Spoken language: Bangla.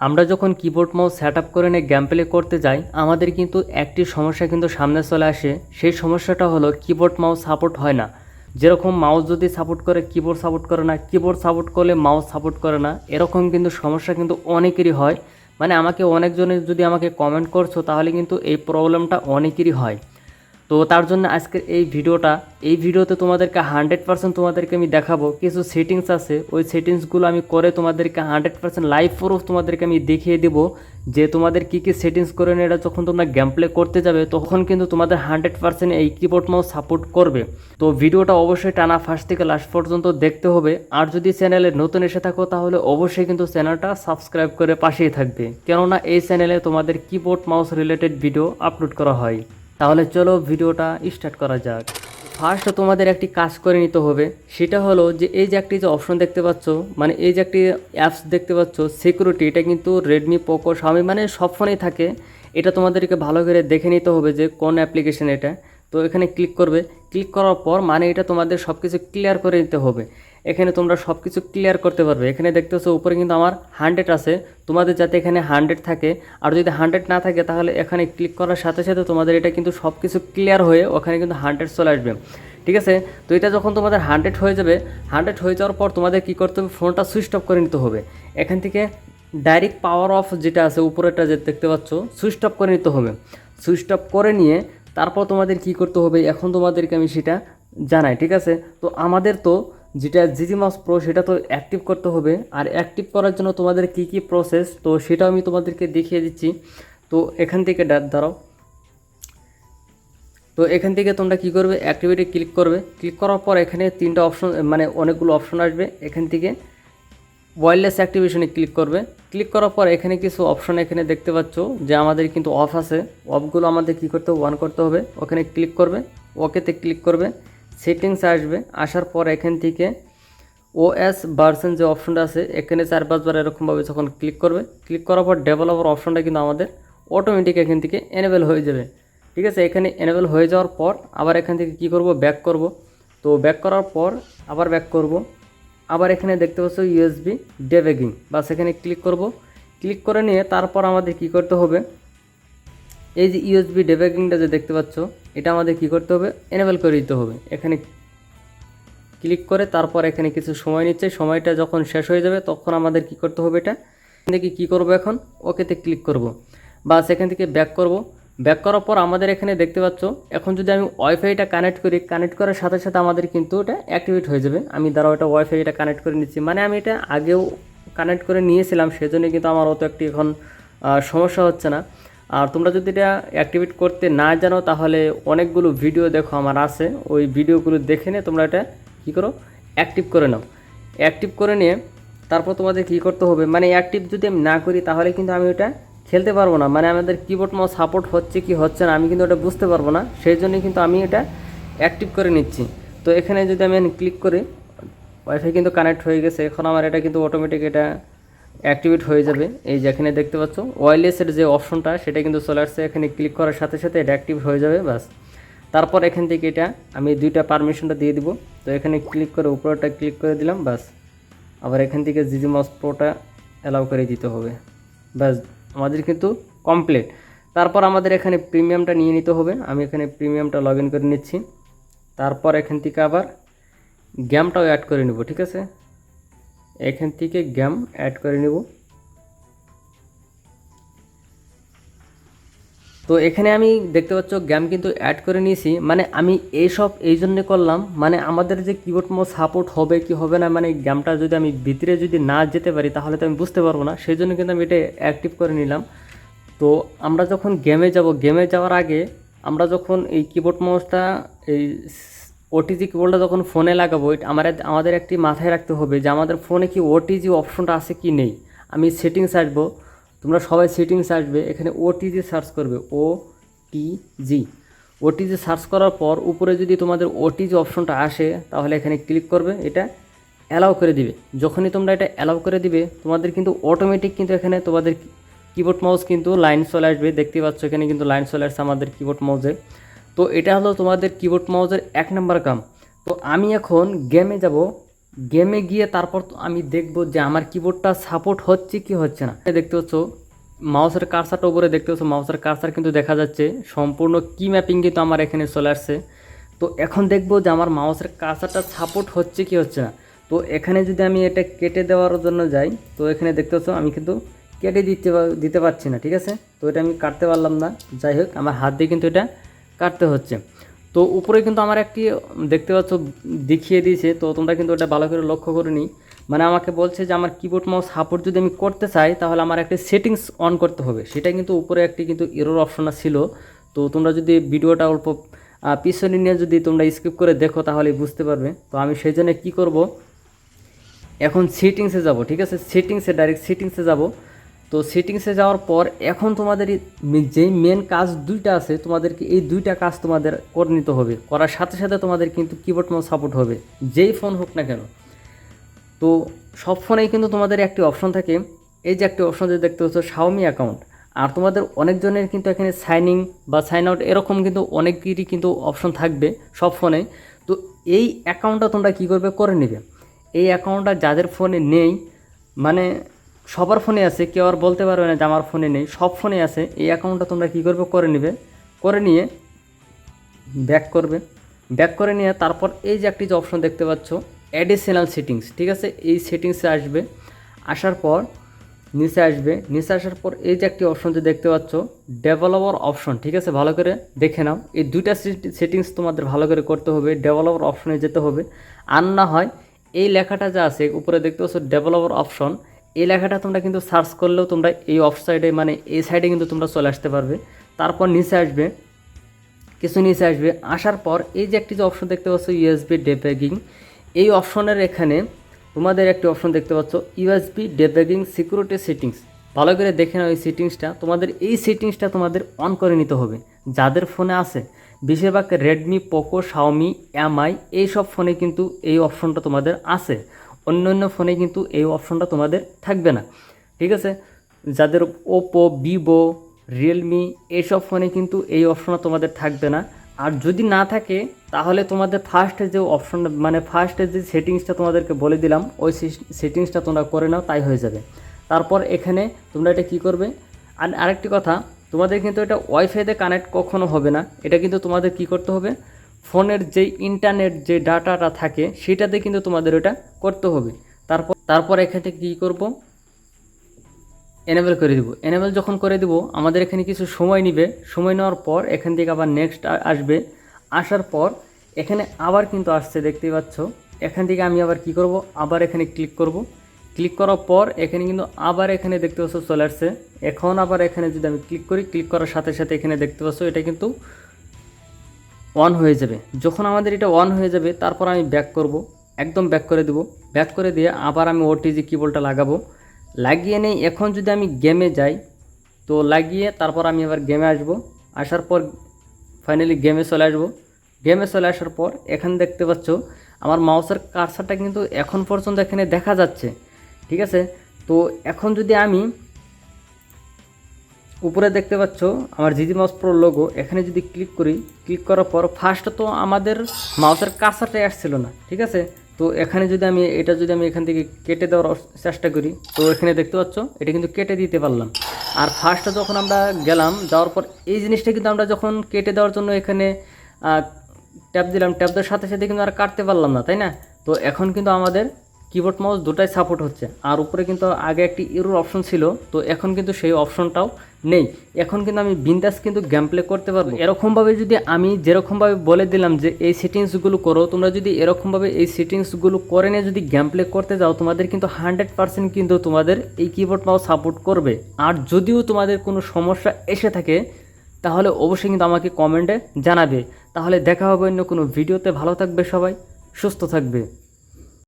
আমরা যখন কিবোর্ড মাউস সেট আপ করে নিয়ে গেম প্লে করতে যাই, আমাদের কিন্তু একটি সমস্যা কিন্তু সামনে চলে আসে। সেই সমস্যাটা হলো কিবোর্ড মাউস সাপোর্ট হয় না। যেরকম মাউস যদি সাপোর্ট করে কিবোর্ড সাপোর্ট করে না কিবোর্ড সাপোর্ট করলে মাউস সাপোর্ট করে না, এরকম কিন্তু সমস্যা কিন্তু অনেকেরই হয়। মানে আমাকে অনেকজনের যদি আমাকে কমেন্ট করছ, তাহলে কিন্তু এই প্রবলেমটা অনেকেরই হয়। তো তার জন্য আজকের এই ভিডিওটা, এই ভিডিওতে তোমাদেরকে হান্ড্রেড পার্সেন্ট তোমাদেরকে আমি দেখাবো কিছু সেটিংস আছে। ওই সেটিংসগুলো আমি করে তোমাদেরকে হান্ড্রেড পার্সেন্ট লাইভ প্রুফ তোমাদেরকে আমি দেখিয়ে দেবো যে তোমাদের কী কী সেটিংস করে এটা যখন তোমরা গেম প্লে করতে যাবে, তখন কিন্তু তোমাদের হান্ড্রেড পার্সেন্ট এই কিবোর্ড মাউস সাপোর্ট করবে। তো ভিডিওটা অবশ্যই টানা ফার্স্ট থেকে লাস্ট পর্যন্ত দেখতে হবে। আর যদি চ্যানেলে নতুন এসে থাকো, তাহলে অবশ্যই কিন্তু চ্যানেলটা সাবস্ক্রাইব করে পাশেই থাকবে। কেননা এই চ্যানেলে তোমাদের keyboard mouse related video upload করা হয়। তাহলে চলো ভিডিওটা স্টার্ট করা যাক। ফার্স্ট তোমাদের একটি কাজ করে নিতে হবে, সেটা হলো যে এই যে একটি যে অপশন দেখতে পাচ্ছ মানে এই যে একটি অ্যাপস দেখতে পাচ্ছ সিকিউরিটি এটা কিন্তু রেডমি পোকো স্বামী মানে সব ফোনেই থাকে। এটা তোমাদেরকে ভালো করে দেখে নিতে হবে যে কোন অ্যাপ্লিকেশন এটা। তো এখানে ক্লিক করবে। ক্লিক করার পর মানে এটা তোমাদের সব কিছু ক্লিয়ার করে নিতে হবে। এখানে তোমরা সব কিছু ক্লিয়ার করতে পারবে। এখানে দেখতেছো উপরে কিন্তু আমার হান্ড্রেড আছে। তোমাদের যাতে এখানে হান্ড্রেড থাকে, আর যদি হান্ড্রেড না থাকে তাহলে এখানে ক্লিক করার সাথে সাথে তোমাদের এটা কিন্তু সব কিছু ক্লিয়ার হয়ে ওখানে কিন্তু হান্ড্রেড চলে আসবে। ঠিক আছে? তো এটা যখন তোমাদের হান্ড্রেড হয়ে যাবে হান্ড্রেড হয়ে যাওয়ার পর তোমাদের কী করতে হবে? ফোনটা সুইচ অফ করে নিতে হবে। এখান থেকে ডাইরেক্ট পাওয়ার অফ যেটা আছে উপরেটা যে দেখতে পাচ্ছ সুইচ অফ করে নিতে হবে। সুইচ অফ করে নিয়ে তারপর তোমাদের কি করতে হবে? এখন তোমাদেরকে আমি সেটা জানাই, ঠিক আছে? তো আমাদের তো যেটা জিজি মাস প্রো সেটা তো অ্যাক্টিভ করতে হবে। আর অ্যাক্টিভ করার জন্য তোমাদের কি কি প্রসেস তো সেটাও আমি তোমাদেরকে দেখিয়ে দিচ্ছি। তো এখান থেকে দাঁড়াও। তো এখান থেকে তোমরা কি করবে অ্যাক্টিভিটি ক্লিক করবে। ক্লিক করার পর এখানে তিনটা অপশন মানে অনেকগুলো অপশন আসবে। এখান থেকে ওয়্যারলেস অ্যাক্টিভেশনে ক্লিক করবে। ক্লিক করার পর এখানে কিছু অপশন এখানে দেখতে পাচ্ছ, যে আমাদের কিন্তু অফ আছে। অফগুলো আমাদের কি করতে হবে অন করতে হবে। ওখানে ক্লিক করবে। ওকেতে ক্লিক করবে। সেটিংস আসবে, আসার পর এখান থেকে ওএস ভার্সন যে অপশনটা আছে, এখানে চার পাঁচবার এরকমভাবে যখন ক্লিক করবে ক্লিক করার পর ডেভেলপার অপশনটা কিন্তু আমাদের অটোমেটিক এখান থেকে এনেবেল হয়ে যাবে। ঠিক আছে? এখানে এনেবেল হয়ে যাওয়ার পর আবার এখান থেকে কি করব? ব্যাক করব। তো ব্যাক করার পর আবার ব্যাক করব। আবার এখানে দেখতে পাচ্ছ ইউএসবি ডেবেগিং বা সেখানে ক্লিক করব। ক্লিক করে নিয়ে তারপর আমাদের কি করতে হবে? এই যে ইউএসবি ডেবেগিংটা যে দেখতে পাচ্ছ, এটা আমাদের কি করতে হবে? এনেবেল করে দিতে হবে। এখানে ক্লিক করে তারপর এখানে কিছু সময় নিচ্ছে। সময়টা যখন শেষ হয়ে যাবে, তখন আমাদের কি করতে হবে এটা? থেকে কী করব এখন? ওকেতে ক্লিক করব। বা সেখান থেকে ব্যাক করব। ব্যাক করার পর আমাদের এখানে দেখতে পাচ্ছ, এখন যদি আমি ওয়াইফাইটা কানেক্ট করি কানেক্ট করার সাথে সাথে আমাদের কিন্তু এটা অ্যাক্টিভেট হয়ে যাবে। আমি দ্বারা ওটা ওয়াইফাইটা কানেক্ট করে নিচ্ছি। মানে আমি এটা আগেও কানেক্ট করে নিয়েছিলাম সেজন্য কিন্তু আমার অত একটি এখন সমস্যা হচ্ছে না। আর তোমরা যদি এটা অ্যাক্টিভেট করতে না জানো, তাহলে অনেকগুলো ভিডিও দেখো আমার আছে। ওই ভিডিওগুলো দেখে নিয়ে তোমরা এটা কী করো? অ্যাক্টিভ করে নাও। অ্যাক্টিভ করে নিয়ে তারপর তোমাদের কী করতে হবে? মানে অ্যাক্টিভ যদি আমি না করি, তাহলে কিন্তু আমি ওটা খেলতে পারব না। মানে আমাদের কিবোর্ড মাউস সাপোর্ট হচ্ছে কি হচ্ছে না, আমি কিন্তু ওটা বুঝতে পারব না। সেই জন্যই কিন্তু আমি এটা অ্যাক্টিভ করে নিচ্ছি। তো এখানে যদি আমি ক্লিক করি ওয়াইফাই কিন্তু কানেক্ট হয়ে গেছে। এখন আমার এটা কিন্তু অটোমেটিক এটা অ্যাক্টিভেট হয়ে যাবে। এই যে এখানে দেখতে পাচ্ছ ওয়্যারলেসের যে অপশনটা সেটা কিন্তু চলে আসছে এখানে ক্লিক করার সাথে সাথে এটা অ্যাক্টিভ হয়ে যাবে বাস তারপর এখান থেকে এটা আমি দুইটা পারমিশনটা দিয়ে দিব। তো এখানে ক্লিক করে উপরেটা ক্লিক করে দিলাম বাস আবার এখান থেকে জিজি মাস প্রোটা অ্যালাউ করে দিতে হবে। ব্যাস, আমাদের কিন্তু কমপ্লিট তারপর আমাদের এখানে প্রিমিয়ামটা নিয়ে নিতে হবে। আমি এখানে প্রিমিয়ামটা লগ করে নিচ্ছি। তারপর এখান থেকে আবার গেমটাও অ্যাড করে নেব, ঠিক আছে? এখান থেকে গেম অ্যাড করে নেব। তো এখানে আমি দেখতে পাচ্ছ গেম কিন্তু অ্যাড করে নিয়েছি। মানে আমি এইসব এই জন্যে করলাম মানে আমাদের যে কিবোর্ড মো সাপোর্ট হবে কি হবে না মানে গেমটা যদি আমি ভিতরে যদি না যেতে পারি, তাহলে তো আমি বুঝতে পারব না। সেই জন্য কিন্তু আমি এটা অ্যাক্টিভ করে নিলাম। তো আমরা যখন গেমে যাব গেমে যাওয়ার আগে আমরা যখন এই কিবোর্ড মাউসটা এই ওটিজি কিবোর্ডটা যখন ফোনে লাগাবো আমার আমাদের একটি মাথায় রাখতে হবে যে আমাদের ফোনে কি ওটিজি অপশনটা আছে কি নেই। আমি সেটিংস আসব, তোমরা সবাই সেটিংস আসবে, এখানে ওটিজি সার্চ করবে ও টি জি ওটিজি সার্চ করার পর উপরে যদি তোমাদের ওটিজি অপশনটা আসে, তাহলে এখানে ক্লিক করবে, এটা অ্যালাউ করে দিবে। যখনই তোমরা এটা অ্যালাউ করে দিবে, তোমাদের কিন্তু অটোমেটিক কিন্তু এখানে তোমাদের কিবোর্ড মাউস কিন্তু লাইন চলে আসবে। দেখতে পাচ্ছ এখানে কিন্তু লাইন চলে আসছে আমাদের কিবোর্ড মাউসে তো এটা হলো তোমাদের কিবোর্ড মাউসের এক নম্বর কাম। তো আমি এখন গেমে যাব। গেমে গিয়ে তারপর তো আমি দেখব যে আমার কিবোর্ডটা সাপোর্ট হচ্ছে কি হচ্ছে না। দেখতে পাচ্ছ মাউসের কারসারটা উপরে দেখতে পাচ্ছ মাউসের কারসার কিন্তু দেখা যাচ্ছে। সম্পূর্ণ কি ম্যাপিং কিন্তু আমার এখানে চলে আসছে। তো এখন দেখব যে আমার মাউসের কারসারটা সাপোর্ট হচ্ছে কি হচ্ছে না। তো এখানে যদি আমি এটা কেটে দেওয়ার জন্য যাই, তো এখানে দেখতে পাচ্ছ আমি কিন্তু কেটে দিতে দিতে পারছি না, ঠিক আছে? তো এটা আমি কাটতে পারলাম না। যাই হোক, আমার হাত দিয়ে কিন্তু এটা কাটতে হচ্ছে। তো উপরে কিন্তু আমার একটি দেখতে পাচ্ছ, দেখিয়ে দিয়েছে। তো তোমরা কিন্তু ওটা ভালো করে লক্ষ্য করে নি মানে আমাকে বলছে যে আমার কিবোর্ড মাউস সাপোর্ট যদি আমি করতে চাই, তাহলে আমার একটি সেটিংস অন করতে হবে। সেটা কিন্তু উপরে একটি কিন্তু এরোর অপশন ছিল। তো তোমরা যদি ভিডিওটা অল্প পিছনে নিয়ে যদি তোমরা স্কিপ করে দেখো, তাহলে বুঝতে পারবে। তো আমি সেই জন্য কী করব? এখন সেটিংসে যাব, ঠিক আছে? সেটিংসে ডাইরেক্ট সেটিংসে যাব। তো সেটিংসে যাওয়ার পর এখন তোমাদের যেই মেন কাজ দুইটা আছে, তোমাদেরকে এই দুইটা কাজ তোমাদের করে নিতে হবে। করার সাথে সাথে তোমাদের কিন্তু কিবোর্ড মাউস সাপোর্ট হবে, যেই ফোন হোক না কেন। তো সব ফোনেই কিন্তু তোমাদের একটি অপশন থাকে। এই যে একটি অপশন যে দেখতে পাচ্ছ শাওমি অ্যাকাউন্ট আর তোমাদের অনেকজনের কিন্তু এখানে সাইনিং বা সাইন আউট এরকম কিন্তু অনেকেরই কিন্তু অপশন থাকবে সব ফোনে তো এই অ্যাকাউন্টটা তোমরা কী করবে? করে নেবে। এই অ্যাকাউন্টটা যাদের ফোনে নেই মানে সবার ফোনে আছে, কেউ আর বলতে পারবে না যে আমার ফোনে নেই, সব ফোনে আছে। এই অ্যাকাউন্টটা তোমরা কী করবে? করে নেবে। করে নিয়ে ব্যাক করবে। ব্যাক করে নিয়ে তারপর এই যে একটি যে অপশন দেখতে পাচ্ছ অ্যাডিশনাল সেটিংস ঠিক আছে? এই সেটিংসে আসবে। আসার পর নিচে আসবে। নিচে আসার পর এই যে একটি অপশন যে দেখতে পাচ্ছ ডেভেলপার অপশন ঠিক আছে? ভালো করে দেখে নাও। এই দুইটা সেটিংস তোমাদের ভালো করে করতে হবে। ডেভেলপার অপশনে যেতে হবে। আর না হয় এই লেখাটা যা আছে, উপরে দেখতে পাচ্ছ ডেভেলপার অপশন এই লেখাটা তোমরা কিন্তু সার্চ করলেও তোমরা এই অফ সাইডে মানে এই সাইডে কিন্তু তোমরা চলে আসতে পারবে। তারপর নিচে আসবে, কিছু নিচে আসবে। আসার পর এই যে একটি যে অপশন দেখতে পাচ্ছ ইউএসবি ডেব্যাগিং এই অপশনের এখানে তোমাদের একটি অপশন দেখতে পাচ্ছ ইউএসবি ডেব্যাগিং সিকিউরিটি সেটিংস ভালো করে দেখে নাও এই সেটিংসটা তোমাদের এই সেটিংসটা তোমাদের অন করে নিতে হবে। যাদের ফোনে আছে, বেশিরভাগ রেডমি পোকো শাওমি এমআই এই সব ফোনে কিন্তু এই অপশনটা তোমাদের আছে। অন্য অন্য ফোনে কিন্তু এই অপশনটা তোমাদের থাকবে না। ঠিক আছে? যাদের ওপো ভিভো রিয়েলমি এইসব ফোনে কিন্তু এই অপশনটা তোমাদের থাকবে না। আর যদি না থাকে, তাহলে তোমাদের ফার্স্টে যে অপশন মানে ফার্স্টে যে সেটিংসটা তোমাদেরকে বলে দিলাম, ওই সেটিংসটা তোমরা করে নাও, তাই হয়ে যাবে। তারপর এখানে তোমরা এটা কি করবে? আর আরেকটি কথা, তোমাদের কিন্তু এটা ওয়াইফাইতে কানেক্ট কখনো হবে না। এটা কিন্তু তোমাদের কি করতে হবে? ফোনের যে ইন্টারনেট যে ডাটাটা থাকে, সেটাতে কিন্তু তোমাদের ওটা করতে হবে। তারপর তারপর এখান থেকে কী করব? এনেবেল করে দিব। এনেবেল যখন করে দিব, আমাদের এখানে কিছু সময় নিবে। সময় নেওয়ার পর এখান থেকে আবার নেক্সট আসবে। আসার পর এখানে আবার কিন্তু আসছে দেখতেই পাচ্ছ। এখান থেকে আমি আবার কি করব? আবার এখানে ক্লিক করব। ক্লিক করার পর এখানে কিন্তু আবার এখানে দেখতে পাচ্ছ, চলে আসছে। এখন আবার এখানে যদি আমি ক্লিক করি ক্লিক করার সাথে সাথে এখানে দেখতে পাচ্ছ, এটা কিন্তু অন হয়ে যাবে। যখন আমাদের এটা অন হয়ে যাবে, তারপর আমি ব্যাক করব, একদম ব্যাক করে দেব। ব্যাক করে দিয়ে আবার আমি ওটিজি কিবোর্ডটা লাগাবো। লাগিয়ে নেই, এখন যদি আমি গেমে যাই, তো লাগিয়ে তারপর আমি আবার গেমে আসব। আসার পর ফাইনালি গেমে চলে আসব। গেমে চলে আসার পর এখানে দেখতে পাচ্ছ, আমার মাউসের কারসারটা কিন্তু এখন পর্যন্ত এখানে দেখা যাচ্ছে। ঠিক আছে? তো এখন যদি আমি উপরে দেখতে পাচ্ছ আমার জিজি মাউস প্রো লোগো এখানে যদি ক্লিক করি ক্লিক করার পর ফার্স্ট তো আমাদের মাউসের কার্সারটাই আসছিল না, ঠিক আছে? তো এখানে যদি আমি, এটা যদি আমি এখান থেকে কেটে দেওয়ার চেষ্টা করি, তো এখানে দেখতে পাচ্ছ, এটা কিন্তু কেটে দিতে পারলাম। আর ফার্স্টে যখন আমরা গেলাম, যাওয়ার পর এই জিনিসটা কিন্তু আমরা যখন কেটে দেওয়ার জন্য এখানে ট্যাপ দিলাম ট্যাপ দেওয়ার সাথে সাথে কিন্তু আর কাটতে পারলাম না, তাই না? তো এখন কিন্তু আমাদের কিবোর্ড মাউস দুটাই সাপোর্ট হচ্ছে। আর উপরে কিন্তু আগে একটি ইউরোর অপশন ছিল, তো এখন কিন্তু সেই অপশনটাও নেই। এখন কিন্তু আমি বিন্দাস কিন্তু গেম প্লে করতে পারব। এরকমভাবে যদি আমি যেরকমভাবে বলে দিলাম যে এই সেটিংসগুলো করো, তোমরা যদি এরকমভাবে এই সেটিংসগুলো করে নিয়ে যদি গেম প্লে করতে যাও, তোমাদের কিন্তু হান্ড্রেড পার্সেন্ট কিন্তু তোমাদের এই কিবোর্ড মাউস সাপোর্ট করবে। আর যদিও তোমাদের কোনো সমস্যা এসে থাকে, তাহলে অবশ্যই কিন্তু আমাকে কমেন্টে জানাবে। তাহলে দেখা হবে অন্য কোনো ভিডিওতে ভালো থাকবে সবাই, সুস্থ থাকবে।